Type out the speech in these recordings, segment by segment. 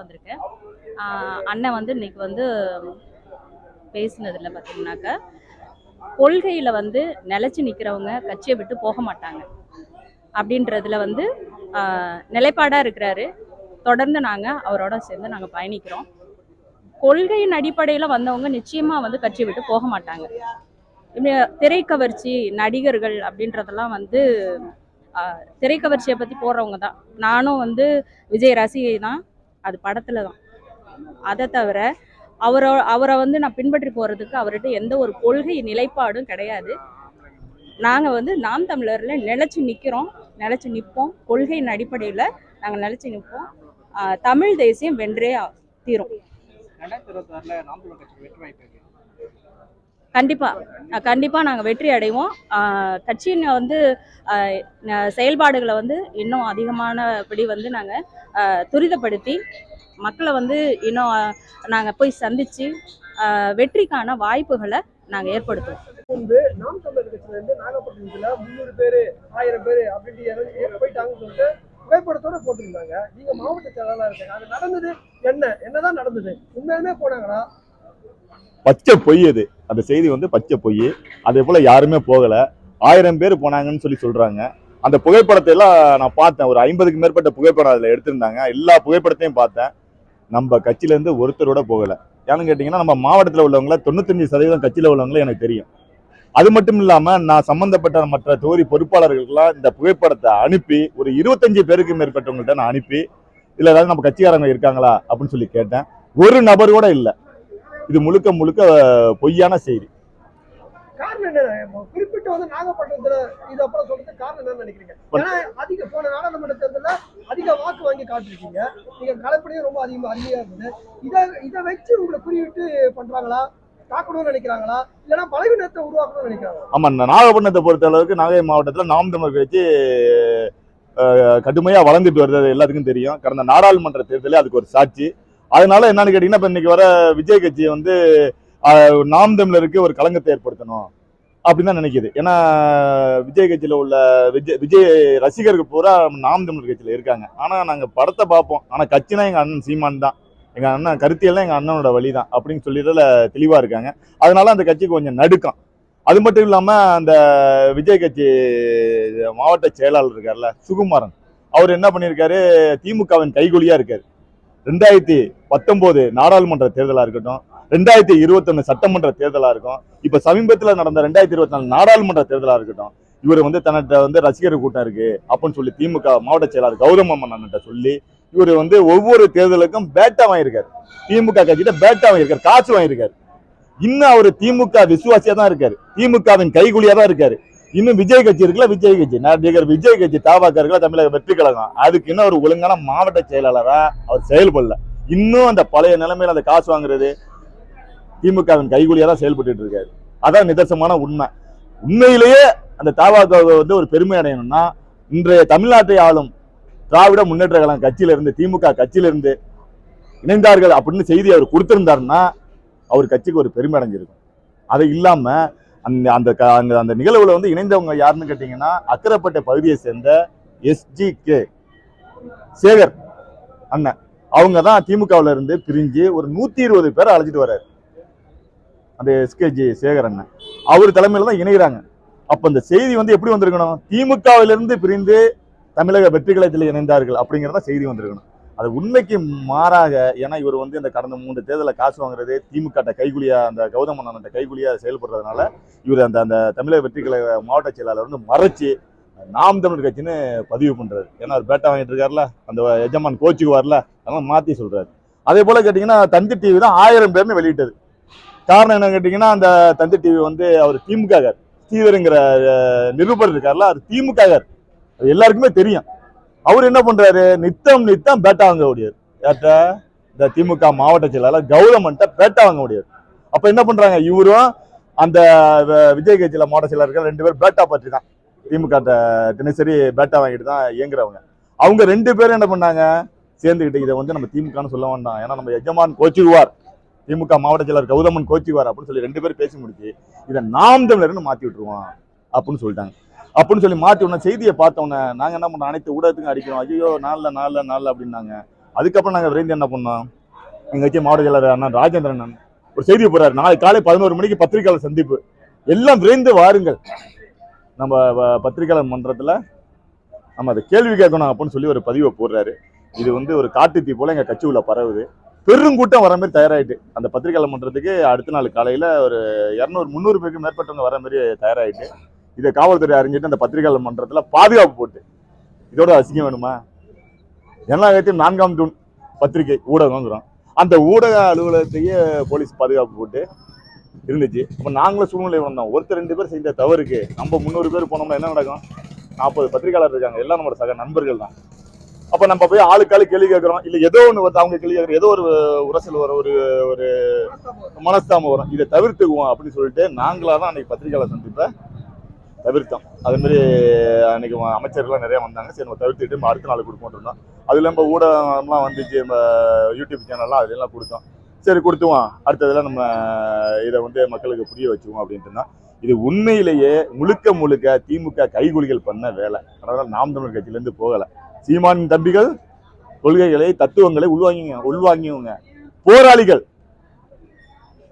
வந்திருக்கேன் ஆஹ் அண்ணன் வந்து இன்னைக்கு வந்து பேசினதுல பார்த்தீங்கன்னாக்கா கொள்கையில் வந்து நிலைச்சு நிற்கிறவங்க கட்சியை விட்டு போக மாட்டாங்க. அப்படின்றதுல வந்து நிலைப்பாடாக இருக்கிறாரு. தொடர்ந்து நாங்கள் அவரோட சேர்ந்து நாங்கள் பயணிக்கிறோம். கொள்கையின் அடிப்படையில் வந்தவங்க நிச்சயமாக வந்து கட்சியை விட்டு போக மாட்டாங்க. திரைக்கவர்ச்சி நடிகர்கள் அப்படின்றதெல்லாம் வந்து ஆஹ் திரைக்கவர்ச்சியை பற்றி போடுறவங்க தான். நானும் வந்து விஜய் ரசிகை தான் அது படத்தில் தான். அதை தவிர அவரை அவரை வந்து நான் பின்பற்றி போகிறதுக்கு அவர்கிட்ட எந்த ஒரு கொள்கை நிலைப்பாடும் கிடையாது. நாங்கள் வந்து நாம் தமிழரில் நிலச்சி நிற்கிறோம் நிலச்சி நிற்போம் கொள்கையின் அடிப்படையில் நாங்கள் நிலச்சி நிற்போம் தமிழ் தேசியம் வென்றே தீரும். ரெண்டாயிரத்தி இருபத்தி நாம் தமிழர் வெற்றி வாய்ப்பு கண்டிப்பாக கண்டிப்பாக நாங்கள் வெற்றி அடைவோம். கட்சியின் வந்து செயல்பாடுகளை வந்து இன்னும் அதிகமானபடி வந்து நாங்கள் துரிதப்படுத்தி மக்களை வந்து இன்னும் நாங்கள் போய் சந்தித்து வெற்றிக்கான வாய்ப்புகளை நாங்கள் ஏற்படுத்துவோம். முன்பு நாம் தமிழர் கட்சியில இருந்து நாகப்பட்டினத்துல முந்நூறு பேரு ஆயிரம் பேரு அப்படின்ட்டு போயிட்டாங்கன்னு சொல்லிட்டு புகைப்படத்தோட போட்டிருந்தாங்க. நீங்க மாவட்ட செயலாளர் இருக்காங்க. அது நடந்தது என்ன? என்னதான் நடந்தது? உண்மையுமே போனாங்களா? பச்சை பொய் அது. அந்த செய்தி வந்து பச்சை பொய். அதே போல் யாருமே போகலை. ஆயிரம் பேர் போனாங்கன்னு சொல்லி சொல்கிறாங்க அந்த புகைப்படத்தை எல்லாம் நான் பார்த்தேன். ஒரு ஐம்பதுக்கு மேற்பட்ட புகைப்படம் அதில் எடுத்திருந்தாங்க. எல்லா புகைப்படத்தையும் பார்த்தேன். நம்ம கட்சியிலேருந்து ஒருத்தரோட போகலை. ஏன்னு கேட்டிங்கன்னா நம்ம மாவட்டத்தில் உள்ளவங்கள தொண்ணூத்தஞ்சு சதவீதம் கட்சியில் உள்ளவங்கள எனக்கு தெரியும். அது மட்டும் இல்லாமல் நான் சம்மந்தப்பட்ட மற்ற தொகுதி பொறுப்பாளர்களுக்கெல்லாம் இந்த புகைப்படத்தை அனுப்பி ஒரு இருபத்தஞ்சு பேருக்கு மேற்பட்டவங்கள்ட்ட நான் அனுப்பி இல்லை ஏதாவது நம்ம கட்சிக்காரங்க இருக்காங்களா? அப்படின்னு சொல்லி கேட்டேன். ஒரு நபர் கூட இல்லை. இது முழுக்க முழுக்க பொய்யான செய்தி. குறிப்பிட்டு வந்து நாகப்பட்டினத்துல இது அப்புறம் சொல்றதுக்கு காரணம் நினைக்கிறீங்க? ஏன்னா அதிக போன நாடாளுமன்ற தேர்தல்ல அதிக வாக்கு வாங்கி காட்டிருக்கீங்க நீங்க கலப்படியும் ரொம்ப அதிகமா அருமையா இருந்தது. இதை இதை வச்சு உங்களை குறிவிட்டு பண்றாங்களா? தாக்கணும்னு நினைக்கிறாங்களா? இல்லைன்னா பலவீனத்தை உருவாக்கணும்னு நினைக்கிறாங்களா? ஆமா நாகப்பட்டினத்தை பொறுத்த அளவுக்கு நாகை மாவட்டத்தில் நாம் கட்சி அஹ், கடுமையா வளர்ந்துட்டு வருது. எல்லாத்துக்கும் தெரியும். கடந்த நாடாளுமன்ற தேர்தலே அதுக்கு ஒரு சாட்சி. அதனால என்னன்னு கேட்டீங்கன்னா இப்ப இன்னைக்கு வர விஜய் கட்சி வந்து அஹ், நாம் தமிழருக்கு ஒரு களங்கத்தை ஏற்படுத்தணும் அப்படின்னு தான் நினைக்குது. ஏன்னா விஜய் கட்சியில உள்ள விஜய் விஜய் ரசிகர்கள் பூரா நாம் தமிழர் கட்சியில இருக்காங்க. ஆனா நாங்க படத்தை பார்ப்போம். ஆனா கட்சினா எங்க அண்ணன் சீமான் தான். எங்க அண்ணன் கருத்தியெல்லாம் எங்க அண்ணனோட வழி தான் அப்படின்னு சொல்லிடுறதுல தெளிவா இருக்காங்க. அதனால அந்த கட்சிக்கு கொஞ்சம் நடுக்கம். அது மட்டும் இல்லாம அந்த விஜய் கட்சி மாவட்ட செயலாளர் இருக்கார்ல சுகுமாரன். அவர் என்ன பண்ணியிருக்காரு? திமுகவின் கைகூலியா இருக்காரு. ரெண்டாயிரத்தி பத்தொன்பது நாடாளுமன்ற தேர்தலா இருக்கட்டும் ரெண்டாயிரத்தி இருபத்தொன்னு சட்டமன்ற தேர்தலாக இருக்கும் இப்போ சமீபத்தில் நடந்த ரெண்டாயிரத்தி இருபத்தி நாலு நாடாளுமன்ற தேர்தலாக இருக்கட்டும் இவர் வந்து தன்னிட்ட வந்து ரசிகர் கூட்டம் இருக்கு அப்படின்னு சொல்லி திமுக மாவட்ட செயலாளர் கௌதம் அண்ணன்கிட்ட சொல்லி இவர் வந்து ஒவ்வொரு தேர்தலுக்கும் பேட்டா வாங்கியிருக்காரு. திமுக கட்சியிட்ட பேட்டா வாங்கியிருக்காரு காசு வாங்கியிருக்காரு. இன்னும் அவர் திமுக விசுவாசியா தான் இருக்காரு. திமுகவின் கைகூலியா தான் இருக்காரு. இன்னும் விஜய் கட்சி இருக்குல்ல விஜய் கட்சி. நடிகர் விஜய் கட்சி தாவாக்கா இருக்குல்ல தமிழக வெற்றி கழகம். அதுக்கு இன்னும் ஒரு ஒழுங்கான மாவட்ட செயலாளரா அவர் செயல்படல. இன்னும் அந்த பழைய நிலைமையில அந்த காசு வாங்குறது திமுகவின் கைகூலியா தான் செயல்பட்டு இருக்காரு. அதான் நிதர்சனமான உண்மை. உண்மையிலேயே அந்த தாவாக்கா வந்து ஒரு பெருமை அடையணும்னா இன்றைய தமிழ்நாட்டை ஆளும் திராவிட முன்னேற்ற கழகம் கட்சியிலிருந்து திமுக கட்சியில இருந்து இணைந்தார்கள் அப்படின்னு செய்தி அவர் கொடுத்திருந்தாருன்னா அவர் கட்சிக்கு ஒரு பெருமை அடைஞ்சிருக்கும். அது இல்லாம அந்த அந்த க- அந்த அந்த நிகழ்வுல வந்து இணைந்தவங்க யாருன்னு கேட்டீங்கன்னா அக்கரப்பட்டை பகுதியை சேர்ந்த எஸ்ஜி கே சேகர் அண்ணன். அவங்க தான் திமுகவில் இருந்து பிரிஞ்சு ஒரு நூத்தி இருபது பேரை அழைச்சிட்டு வர்றாரு. அந்த எஸ்கேஜி சேகர் அண்ணன். அவர் தலைமையில் தான் இணைகிறாங்க அப்போ இந்த செய்தி வந்து எப்படி வந்திருக்கணும்? திமுகவிலிருந்து பிரிந்து தமிழக வெற்றி கழகத்தில் இணைந்தார்கள் அப்படிங்கிறத செய்தி வந்திருக்கணும். அது உண்மைக்கு மாறாக ஏன்னா இவர் வந்து இந்த கடந்த மூன்று தேர்தலில் காசு வாங்குறதே திமுக கைகுலியா அந்த கௌதம் அண்ணன் கைகுலியா செயல்படுறதுனால இவர் அந்த அந்த தமிழக வெற்றி கழக மாவட்ட செயலாளர் வந்து மறைச்சு நாம் தமிழர் கட்சின்னு பதிவு பண்றாரு. ஏன்னா அவர் பேட்டா வாங்கிட்டு இருக்காருல அந்த எஜமான் கோச்சுக்கு வரல அதெல்லாம் மாத்தி சொல்றாரு. அதே போல கேட்டீங்கன்னா தந்தி டிவி தான் ஆயிரம் பேர்னு வெளியிட்டது. காரணம் என்ன கேட்டீங்கன்னா அந்த தந்தி டிவி வந்து அவர் திமுக ஸ்ரீதருங்கிற நிருபர் இருக்கார்ல அது திமுக அது எல்லாருக்குமே தெரியும். அவர் என்ன பண்றாரு? நித்தம் நித்தம் பேட்டா வாங்க முடியாது யார்கிட்ட? இந்த திமுக மாவட்ட செயலாளர் கௌதமன்ட்ட பேட்டா வாங்க முடியாது அப்ப என்ன பண்றாங்க? இவரும் அந்த விஜய் கட்சியில மாவட்ட செயலாளர்கள் இருக்க ரெண்டு பேரும் பேட்டா பற்றி தான். திமுக தினசரி பேட்டா வாங்கிட்டு தான் இயங்குறவங்க. அவங்க ரெண்டு பேரும் என்ன பண்ணாங்க? சேர்ந்துக்கிட்டு இதை வந்து நம்ம திமுகன்னு சொல்ல வேண்டாம். ஏன்னா நம்ம எஜமான் கோச்சுக்குவார். திமுக மாவட்ட செயலர் கௌதமன் கோச்சுக்குவார் அப்படின்னு சொல்லி ரெண்டு பேரும் பேசி முடிச்சு இதை நாம் தமிழர்னு மாத்தி விட்டுருவோம் அப்படின்னு சொல்லிட்டாங்க. அப்படின்னு சொல்லி மாத்தி உடனே செய்தியை பார்த்தோன்னே நாங்க என்ன பண்ணோம் அனைத்து ஊடகத்துக்கும் அடிக்கிறோம். ஐயோ நாளில் நாளில் நாளில் அப்படின்னாங்க. அதுக்கப்புறம் நாங்கள் விரைந்து என்ன பண்ணோம்? எங்கள் வச்சு மாவட்ட செயலாளர் அண்ணன் ராஜேந்திரன் ஒரு செய்தி போறாரு நாளை காலை பதினோரு மணிக்கு பத்திரிகையாளர் சந்திப்பு. எல்லாம் விரைந்து வாருங்கள். நம்ம பத்திரிகையாளர் மன்றத்தில் நம்ம அதை கேள்வி கேட்கணும் அப்படின்னு சொல்லி ஒரு பதிவை போடுறாரு. இது வந்து ஒரு காட்டுத்தீ போல எங்கள் கட்சி உள்ள பரவுது. பெருங்கூட்டம் வர மாதிரி தயாராயிட்டு. அந்த பத்திரிகையாளர் மன்றத்துக்கு அடுத்த நாள் காலையில் ஒரு இரநூறு முந்நூறு பேருக்கு மேற்பட்டவங்க வர மாதிரி தயாராயிட்டு. இதை காவல்துறை அறிஞ்சிட்டு அந்த பத்திரிகையாளர் மன்றத்தில் பாதுகாப்பு போட்டு. இதோட அசிங்கம் வேணுமா? ஜனநாயகத்தின் நான்காம் தூண் பத்திரிகை ஊடகங்கிறோம். அந்த ஊடக அலுவலகத்தையே போலீஸ் பாதுகாப்பு போட்டு இருந்துச்சு. அப்போ நாங்களும் சூழ்நிலை வந்தோம் ஒருத்தர் ரெண்டு பேர் செய்த தவறுக்கு நம்ம முந்நூறு பேர் போனோம்னா என்ன நடக்கும்? நாற்பது பத்திரிகையாளர் இருக்காங்க. எல்லாம் நம்மளோட சக நண்பர்கள் தான். அப்போ நம்ம போய் ஆளுக்காளு கேள்வி கேட்குறோம். இல்லை ஏதோ ஒன்று வந்து அவங்க கேள்வி கேட்குறோம். ஏதோ ஒரு உரசல் வரும் ஒரு ஒரு மனஸ்தாபம் வரும். இதை தவிர்த்துக்குவோம் அப்படின்னு சொல்லிட்டு நாங்களாக தான் அன்னைக்கு பத்திரிகையாளர் சந்திப்பை தவிர்த்தோம் அதுமாரி மாதிரி அன்னைக்கு அமைச்சர்கள்லாம் நிறைய வந்தாங்க. சரி நம்ம தவிர்த்துட்டு நம்ம அடுத்த நாள் கொடுப்போம் இருந்தோம் அதில் நம்ம ஊடகம்லாம் வந்துச்சு நம்ம யூடியூப் சேனல்லாம் அதெல்லாம் கொடுத்தோம். சரி கொடுத்துவோம் அடுத்ததில் நம்ம இதை வந்து மக்களுக்கு புரிய வச்சுவோம் அப்படின்ட்டு தான் இது உண்மையிலேயே முழுக்க முழுக்க திமுக கைகூலிகள் பண்ண வேலை. அதனால நாம் தமிழர் கட்சியிலேருந்து போகலை. சீமானின் தம்பிகள் கொள்கைகளை தத்துவங்களை உள்வாங்கிங்க உள்வாங்கிவங்க போராளிகள்.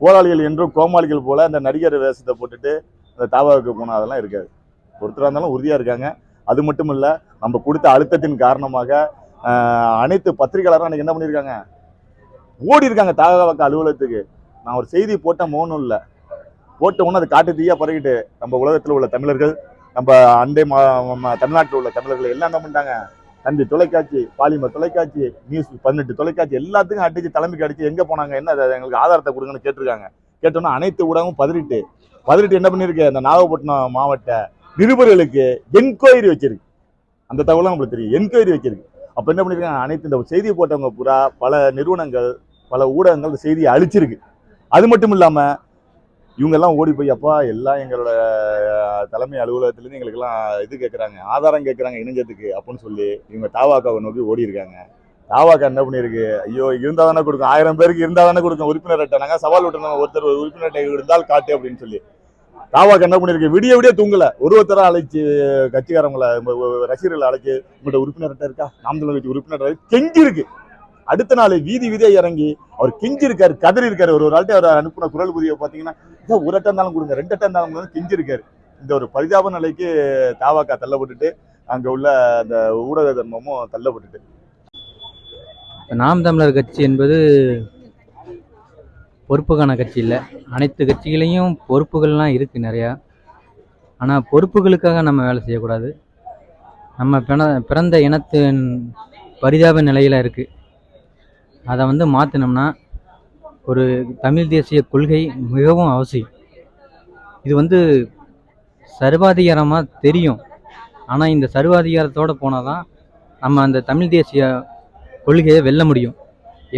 போராளிகள் என்றும் கோமாளிகள் போல அந்த நடிகர் வேஷத்தை போட்டுட்டு அந்த தாவாவுக்கு போனால் அதெல்லாம் இருக்காது. ஒருத்தராக இருந்தாலும் உறுதியாக இருக்காங்க. அது மட்டும் இல்லை நம்ம கொடுத்த அழுத்தத்தின் காரணமாக ஆஹ், அனைத்து பத்திரிகையாளரும் அன்னைக்கு என்ன பண்ணியிருக்காங்க ஓடி இருக்காங்க தாவாவுக்கு அலுவலகத்துக்கு. நான் ஒரு செய்தி போட்ட மோனும் இல்லை. போட்ட உடனே அது காட்டு தீயா பரவிட்டு நம்ம உலகத்தில் உள்ள தமிழர்கள் நம்ம அண்டை மா தமிழ்நாட்டில் உள்ள தமிழர்கள் எல்லாம் என்ன பண்ணிட்டாங்க? தந்தி தொலைக்காட்சி பாலிமர் தொலைக்காட்சி நியூஸ் பதினெட்டு தொலைக்காட்சி எல்லாத்துக்கும் அடிச்சு தலைமைக்கு அடிச்சு எங்கே போனாங்க? என்ன எங்களுக்கு ஆதாரத்தை கொடுங்கன்னு கேட்டிருக்காங்க. கேட்டோன்னா அனைத்து ஊடகமும் பதறிட்டு பதினெட்டு என்ன பண்ணிருக்கு அந்த நாகப்பட்டினம் மாவட்ட நிருபர்களுக்கு என்கொயரி வச்சிருக்கு. அந்த தகவலும் நம்மளுக்கு தெரியும். என்கொயரி வச்சிருக்கு. அப்போ என்ன பண்ணிருக்காங்க அனைத்து இந்த செய்தியை போட்டவங்க பூரா பல நிறுவனங்கள் பல ஊடகங்கள் இந்த செய்தியை அழிச்சிருக்கு. அது மட்டும் இல்லாமல் இவங்கெல்லாம் ஓடி போய் அப்பா எல்லாம் எங்களோட தலைமை அலுவலகத்துலேருந்து எங்களுக்கெல்லாம் இது கேட்குறாங்க ஆதாரம் கேட்குறாங்க இணைஞ்சதுக்கு அப்படின்னு சொல்லி இவங்க தாவாக்காவை நோக்கி ஓடி இருக்காங்க. தாவாக்கா என்ன பண்ணியிருக்கு? ஐயோ இருந்தால் தானே கொடுக்கும். ஆயிரம் பேருக்கு இருந்தால் தானே கொடுக்கும் உறுப்பினர் அட்டை. நாங்கள் சவால் விட்டுருந்தாங்க ஒருத்தர் ஒரு உறுப்பினர் அட்டை இருந்தால் காட்டு அப்படின்னு சொல்லி. தாவாக்கு என்ன பண்ணிருக்கு? விடிய விடிய தூங்கல. ஒரு ஒருத்தரா அழைச்சு கட்சிக்காரங்களை ரசிகர்களை அழைச்சு உங்கள்கிட்ட உறுப்பினர்கிட்ட இருக்கா? நாம் தமிழர் கட்சி உறுப்பினர் கெஞ்சி இருக்கு அடுத்த நாள் வீதி வீதியா இறங்கி அவர் கெஞ்சி இருக்காரு கதறி இருக்காரு ஒரு ஒரு ஆள்கிட்ட அவர் அனுப்பின குரல் புதிய பாத்தீங்கன்னா ஒரு அட்டம் இருந்தாலும் கொடுங்க ரெண்டு அட்டம் இருந்தாலும் கொடுங்க", கெஞ்சி இருக்காரு இந்த ஒரு பரிதாப நிலைக்கு தாவாக்கா தள்ளப்பட்டுட்டு அங்க உள்ள அந்த ஊடக தர்மமும் தள்ளப்பட்டுட்டு. நாம் தமிழர் கட்சி என்பது பொறுப்புக்கான கட்சி இல்லை. அனைத்து கட்சிகளையும் பொறுப்புகள்லாம் இருக்குது நிறையா. ஆனால் பொறுப்புகளுக்காக நம்ம வேலை செய்யக்கூடாது. நம்ம பிற பிறந்த இனத்தின் பரிதாப நிலையில் இருக்குது அதை வந்து மாற்றினோம்னா ஒரு தமிழ் தேசிய கொள்கை மிகவும் அவசியம். இது வந்து சர்வாதிகாரமாக தெரியும். ஆனால் இந்த சர்வாதிகாரத்தோடு போனால் தான் நம்ம அந்த தமிழ் தேசிய கொள்கையை வெல்ல முடியும்.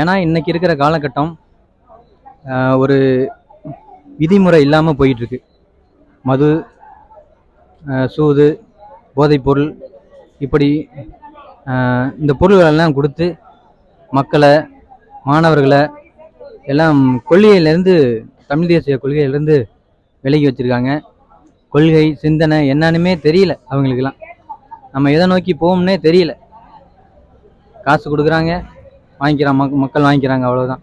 ஏன்னா இன்றைக்கி இருக்கிற காலகட்டம் ஒரு விதிமுறை இல்லாமல் போயிட்டுருக்கு. மது சூது போதைப்பொருள் இப்படி இந்த பொருள்களெல்லாம் கொடுத்து மக்களை மாணவர்களை எல்லாம் கொள்கையிலேருந்து தமிழ் தேசிய கொள்கையிலேருந்து விலகி வச்சுருக்காங்க. கொள்கை சிந்தனை என்னன்னுமே தெரியல அவங்களுக்கெல்லாம். நம்ம எதை நோக்கி போவோம்னே தெரியல. காசு கொடுக்குறாங்க வாங்கிக்கிறான் மக் மக்கள் வாங்கிக்கிறாங்க அவ்வளோதான்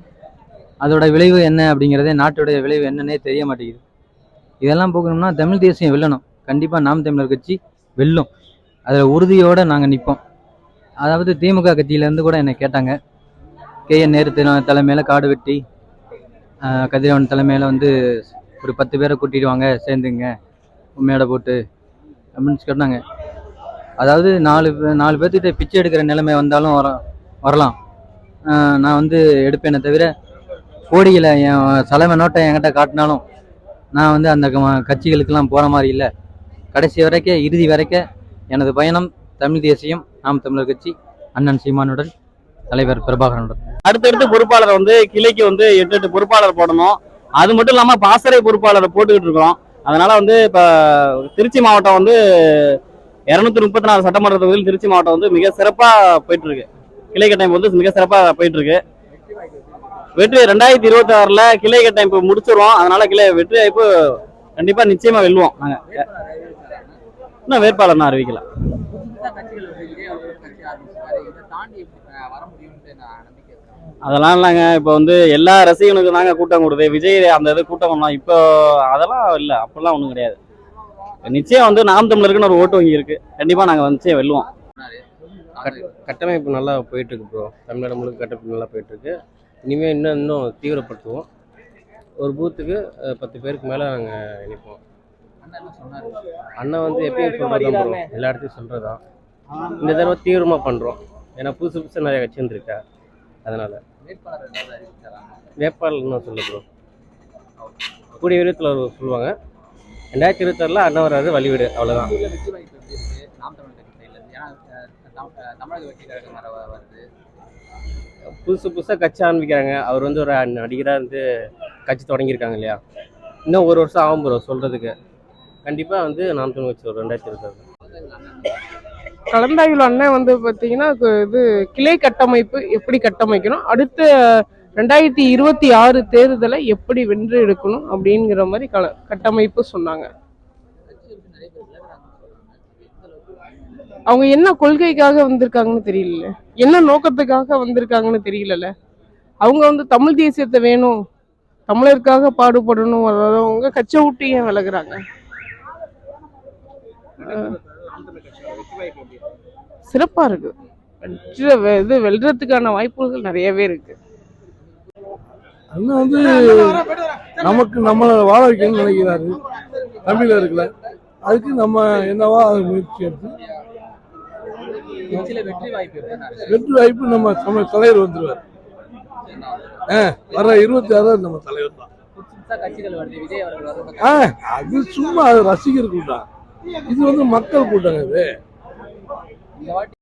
அதோட விளைவு என்ன அப்படிங்கிறதே நாட்டுடைய விளைவு என்னன்னே தெரிய மாட்டேங்குது. இதெல்லாம் போகணும்னா தமிழ் தேசியம் வெல்லணும். கண்டிப்பாக நாம் தமிழர் கட்சி வெல்லும். அதில் உறுதியோடு நாங்கள் நிற்போம் அதாவது திமுக கட்சியிலேருந்து கூட என்னை கேட்டாங்க. கே என் நேரு தலைமையில் காடு வெட்டி கதிரவன் தலைமையில் வந்து ஒரு பத்து பேரை கூட்டிட்டு வாங்க சேர்ந்துங்க மேடை போட்டு அப்படின்னு கேட்டாங்க அதாவது நாலு நாலு பேர்த்துக்கிட்ட பிச்சை எடுக்கிற நிலைமை வந்தாலும் வர வரலாம். நான் வந்து எடுப்பேனே தவிர கோடியில் என் தலைமை நோட்டை என்கிட்ட காட்டினாலும் நான் வந்து அந்த கட்சிகளுக்கெல்லாம் போகிற மாதிரி இல்லை. கடைசி வரைக்கும் இறுதி வரைக்கும் எனது பயணம் தமிழ் தேசியம் நாம் தமிழர் கட்சி அண்ணன் சீமானுடன் தலைவர் பிரபாகரனுடன். அடுத்தடுத்து பொறுப்பாளர் வந்து கிளைக்கு வந்து எட்டு எட்டு பொறுப்பாளர் போடணும். அது மட்டும் இல்லாமல் பாசறை பொறுப்பாளரை போட்டுக்கிட்டு இருக்கிறோம் அதனால வந்து இப்போ திருச்சி மாவட்டம் வந்து இரநூத்தி முப்பத்தி நாலு சட்டமன்ற தொகுதியில் திருச்சி மாவட்டம் வந்து மிக சிறப்பாக போயிட்டு இருக்கு. கிளை கட்டமைப்பு வந்து மிக சிறப்பாக போயிட்டு இருக்கு. வெற்றி ரெண்டாயிரத்தி இருபத்தி ஆறுல கிளை கட்டமைப்பு முடிச்சிருவோம். அதனால கிளை வெற்றி வாய்ப்பு கண்டிப்பா நிச்சயமா வெல்லுவோம் நாங்க. இன்னும் வேட்பாளர் நான் அறிவிக்கல அதெல்லாம் இல்லைங்க. இப்போ வந்து எல்லா ரசிகனுக்கும் தாங்க கூட்டம் கொடுது விஜய் அந்த இது கூட்டம் பண்ணோம். இப்போ அதெல்லாம் இல்லை. அப்போல்லாம் ஒன்றும் கிடையாது. நிச்சயம் வந்து நாம் தமிழருக்குன்னு ஒரு ஓட்டு வங்கி இருக்கு. கண்டிப்பாக நாங்கள் நிச்சயம் வெல்லுவோம் கட்டமைப்பு நல்லா போயிட்டு இருக்கு ப்ரோ தமிழ்நாடு முழுக்க கட்டமைப்பு நல்லா போயிட்டு இருக்கு. இனிமேல் இன்னும் இன்னும் தீவிரப்படுத்துவோம். ஒரு பூத்துக்கு பத்து பேருக்கு மேலே நாங்கள் இணைப்போம். அண்ணன் வந்து எப்பயும் சொல்கிறதா எல்லா இடத்தையும் சொல்கிறதான் இந்த தடவை தீவிரமாக பண்ணுறோம் ஏன்னா புதுசு புதுசாக நிறைய கட்சி இருக்கா அதனால். வேட்பாளர் இன்னும் சொல்ல ப்ரோ கூடிய விரைவில் அவர் சொல்லுவாங்க. ரெண்டாயிரத்தி இருபத்தாறில் அண்ணன் வராது வழிவிடு அவ்வளோதான் புதுசு புதுசாக கட்சி ஆரம்பிக்கிறாங்க. அவர் வந்து ஒரு நடிகராக இருந்து கட்சி தொடங்கியிருக்காங்க இல்லையா? இன்னும் ஒரு வருஷம் ஆகும் ப்ரோ சொல்கிறதுக்கு கண்டிப்பாக வந்து நாம் தமிழ் ஒரு ரெண்டாயிரத்தி இருபத்தாறு. கலந்தாய்வில் அண்ணன் வந்து பார்த்தீங்கன்னா இது கிளை கட்டமைப்பு எப்படி கட்டமைக்கணும்? அடுத்த ரெண்டாயிரத்தி இருபத்தி ஆறு தேர்தலை எப்படி வென்று எடுக்கணும் அப்படிங்கிற மாதிரி கல கட்டமைப்பு சொன்னாங்க. அவங்க என்ன கொள்கைக்காக வந்திருக்காங்கன்னு தெரியல என்ன நோக்கத்துக்காக வந்திருக்காங்கன்னு தெரியலல்ல. அவங்க வந்து தமிழ் தேசியத்தை வேணும் தமிழருக்காக பாடுபடணும் அவங்க கச்சை விட்டு ஏன் விலகுறாங்க? சிறப்பா இருக்கு. இது வெல்றதுக்கான வாய்ப்புகள் நிறையவே இருக்கு. அண்ணன் வந்து நமக்கு நம்மளை வாழ வைக்கணும்னு நினைக்கிறாரு? தமிழர்களை இருக்குல்ல அதுக்கு நம்ம என்னவா முயற்சி எடுத்து வெற்றி வாய்ப்பு வெற்றி வாய்ப்பு நம்ம தமிழ் தலைவர் வந்துருவார். வர இருபத்தி ஆறு நம்ம தலைவர் தான். அது சும்மா அது ரசிகர் கூட்டம். இது வந்து மக்கள் கூட்டம் இது.